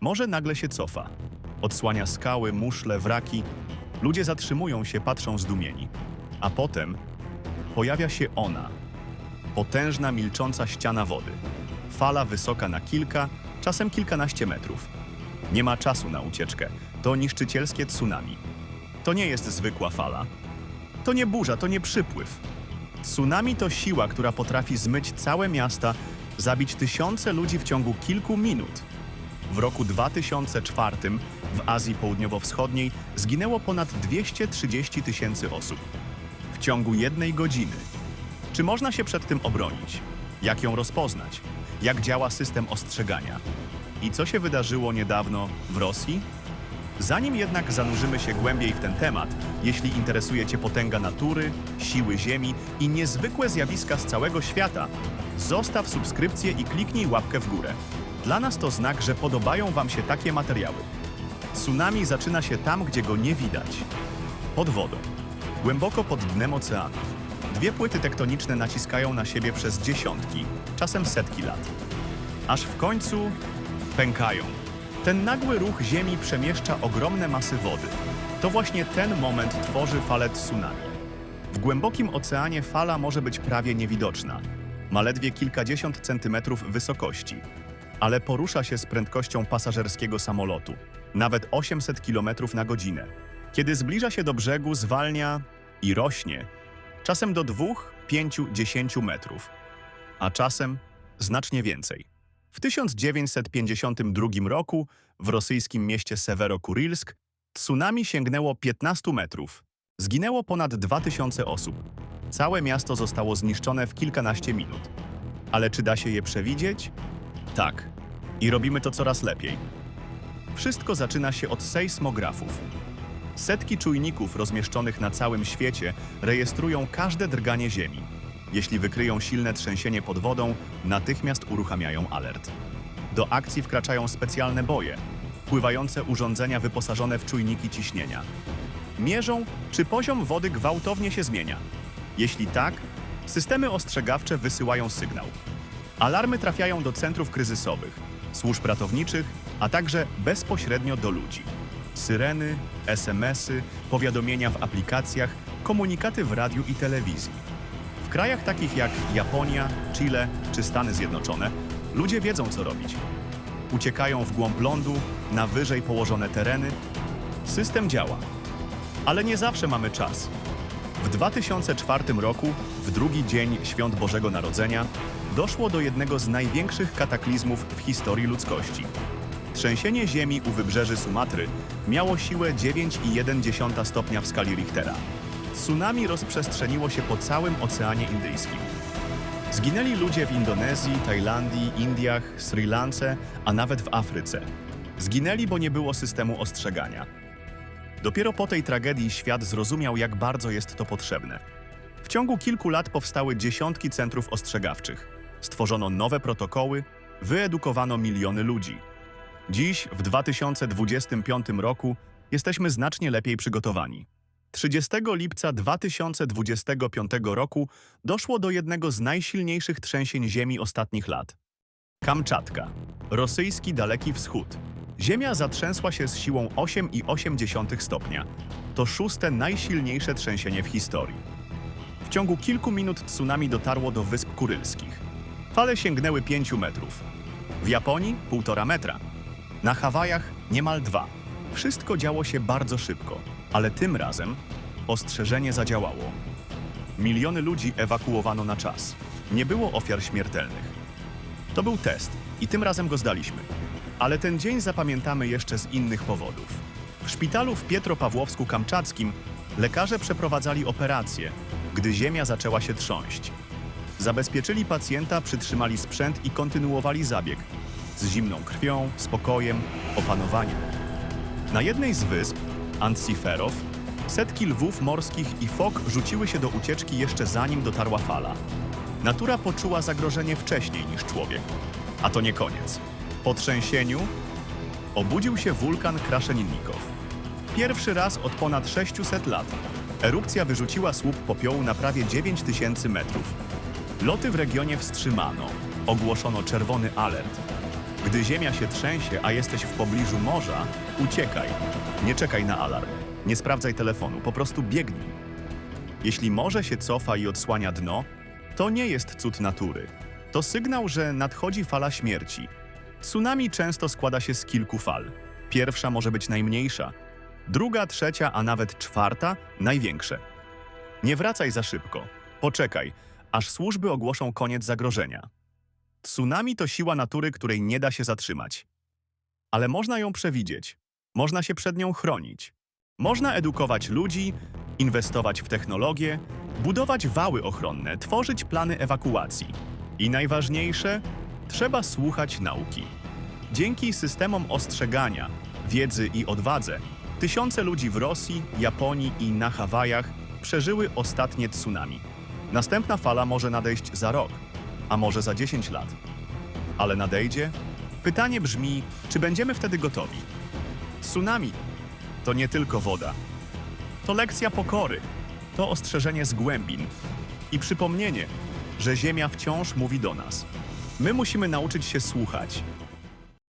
Morze nagle się cofa. Odsłania skały, muszle, wraki. Ludzie zatrzymują się, patrzą zdumieni. A potem pojawia się ona. Potężna, milcząca ściana wody. Fala wysoka na kilka, czasem kilkanaście metrów. Nie ma czasu na ucieczkę. To niszczycielskie tsunami. To nie jest zwykła fala. To nie burza, to nie przypływ. Tsunami to siła, która potrafi zmyć całe miasta, zabić tysiące ludzi w ciągu kilku minut. W roku 2004 w Azji Południowo-Wschodniej zginęło ponad 230 tysięcy osób. W ciągu jednej godziny. Czy można się przed tym obronić? Jak ją rozpoznać? Jak działa system ostrzegania? I co się wydarzyło niedawno w Rosji? Zanim jednak zanurzymy się głębiej w ten temat, jeśli interesuje Cię potęga natury, siły Ziemi i niezwykłe zjawiska z całego świata, zostaw subskrypcję i kliknij łapkę w górę. Dla nas to znak, że podobają Wam się takie materiały. Tsunami zaczyna się tam, gdzie go nie widać. Pod wodą. Głęboko pod dnem oceanu. Dwie płyty tektoniczne naciskają na siebie przez dziesiątki, czasem setki lat. Aż w końcu pękają. Ten nagły ruch Ziemi przemieszcza ogromne masy wody. To właśnie ten moment tworzy falę tsunami. W głębokim oceanie fala może być prawie niewidoczna. Ma ledwie kilkadziesiąt centymetrów wysokości, ale porusza się z prędkością pasażerskiego samolotu, nawet 800 km na godzinę. Kiedy zbliża się do brzegu, zwalnia i rośnie, czasem do 2, 5, 10 metrów, a czasem znacznie więcej. W 1952 roku w rosyjskim mieście Sewerokurilsk tsunami sięgnęło 15 metrów. Zginęło ponad 2000 osób. Całe miasto zostało zniszczone w kilkanaście minut. Ale czy da się je przewidzieć? Tak. I robimy to coraz lepiej. Wszystko zaczyna się od sejsmografów. Setki czujników rozmieszczonych na całym świecie rejestrują każde drganie ziemi. Jeśli wykryją silne trzęsienie pod wodą, natychmiast uruchamiają alert. Do akcji wkraczają specjalne boje, pływające urządzenia wyposażone w czujniki ciśnienia. Mierzą, czy poziom wody gwałtownie się zmienia. Jeśli tak, systemy ostrzegawcze wysyłają sygnał. Alarmy trafiają do centrów kryzysowych, służb ratowniczych, a także bezpośrednio do ludzi. Syreny, SMS-y, powiadomienia w aplikacjach, komunikaty w radiu i telewizji. W krajach takich jak Japonia, Chile czy Stany Zjednoczone ludzie wiedzą, co robić. Uciekają w głąb lądu, na wyżej położone tereny. System działa. Ale nie zawsze mamy czas. W 2004 roku, w drugi dzień Świąt Bożego Narodzenia, doszło do jednego z największych kataklizmów w historii ludzkości. Trzęsienie ziemi u wybrzeży Sumatry miało siłę 9,1 stopnia w skali Richtera. Tsunami rozprzestrzeniło się po całym Oceanie Indyjskim. Zginęli ludzie w Indonezji, Tajlandii, Indiach, Sri Lance, a nawet w Afryce. Zginęli, bo nie było systemu ostrzegania. Dopiero po tej tragedii świat zrozumiał, jak bardzo jest to potrzebne. W ciągu kilku lat powstały dziesiątki centrów ostrzegawczych. Stworzono nowe protokoły, wyedukowano miliony ludzi. Dziś, w 2025 roku, jesteśmy znacznie lepiej przygotowani. 30 lipca 2025 roku doszło do jednego z najsilniejszych trzęsień ziemi ostatnich lat. Kamczatka, rosyjski Daleki Wschód. Ziemia zatrzęsła się z siłą 8,8 stopnia. To szóste najsilniejsze trzęsienie w historii. W ciągu kilku minut tsunami dotarło do Wysp Kurylskich. Fale sięgnęły 5 metrów. W Japonii 1,5 metra. Na Hawajach niemal dwa. Wszystko działo się bardzo szybko, ale tym razem ostrzeżenie zadziałało. Miliony ludzi ewakuowano na czas. Nie było ofiar śmiertelnych. To był test i tym razem go zdaliśmy. Ale ten dzień zapamiętamy jeszcze z innych powodów. W szpitalu w Pietropawłowsku-Kamczackim lekarze przeprowadzali operację, gdy ziemia zaczęła się trząść. Zabezpieczyli pacjenta, przytrzymali sprzęt i kontynuowali zabieg z zimną krwią, spokojem, opanowaniem. Na jednej z wysp, Antsiferow, setki lwów morskich i fok rzuciły się do ucieczki jeszcze zanim dotarła fala. Natura poczuła zagrożenie wcześniej niż człowiek. A to nie koniec. Po trzęsieniu obudził się wulkan Kraszeninnikow. Pierwszy raz od ponad 600 lat. Erupcja wyrzuciła słup popiołu na prawie 9000 metrów. Loty w regionie wstrzymano. Ogłoszono czerwony alert. Gdy ziemia się trzęsie, a jesteś w pobliżu morza, uciekaj. Nie czekaj na alarm. Nie sprawdzaj telefonu, po prostu biegnij. Jeśli morze się cofa i odsłania dno, to nie jest cud natury. To sygnał, że nadchodzi fala śmierci. Tsunami często składa się z kilku fal. Pierwsza może być najmniejsza, druga, trzecia, a nawet czwarta największe. Nie wracaj za szybko. Poczekaj, aż służby ogłoszą koniec zagrożenia. Tsunami to siła natury, której nie da się zatrzymać. Ale można ją przewidzieć. Można się przed nią chronić. Można edukować ludzi, inwestować w technologię, budować wały ochronne, tworzyć plany ewakuacji. I najważniejsze, trzeba słuchać nauki. Dzięki systemom ostrzegania, wiedzy i odwadze, tysiące ludzi w Rosji, Japonii i na Hawajach przeżyły ostatnie tsunami. Następna fala może nadejść za rok, a może za 10 lat. Ale nadejdzie? Pytanie brzmi, czy będziemy wtedy gotowi? Tsunami to nie tylko woda. To lekcja pokory, to ostrzeżenie z głębin i przypomnienie, że Ziemia wciąż mówi do nas. My musimy nauczyć się słuchać,